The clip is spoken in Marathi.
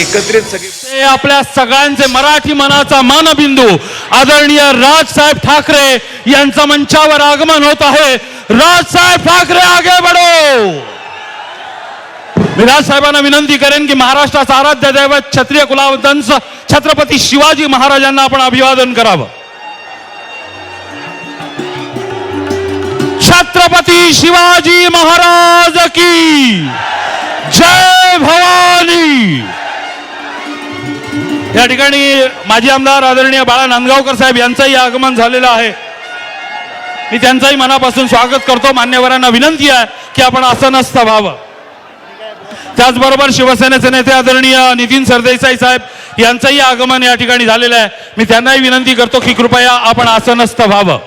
एकत्रित सगळे ते आपल्या सगळ्यांचे मराठी मनाचा मानबिंदू आदरणीय राजसाहेब ठाकरे यांचं मंचावर आगमन होत आहे. राजसाहेब ठाकरे आगे बढो. मी राजसाहेबांना विनंती करेन की महाराष्ट्राचा आराध्य दैवत क्षत्रिय कुलावतंस छत्रपती शिवाजी महाराजांना आपण अभिवादन करावं. छत्रपती शिवाजी महाराज की जय! या ठिकाणी माजी आमदार आदरणीय बाळा नांदगावकर साहेब यांचंही आगमन झालेलं आहे. मी त्यांचंही मनापासून स्वागत करतो. मान्यवरांना विनंती आहे की आपण आसनस्थ व्हावं. त्याचबरोबर शिवसेनेचे नेते आदरणीय नितीन सरदेसाई साहेब यांचंही आगमन या ठिकाणी झालेलं आहे. मी त्यांनाही विनंती करतो की कृपया आपण आसनस्थ व्हावं.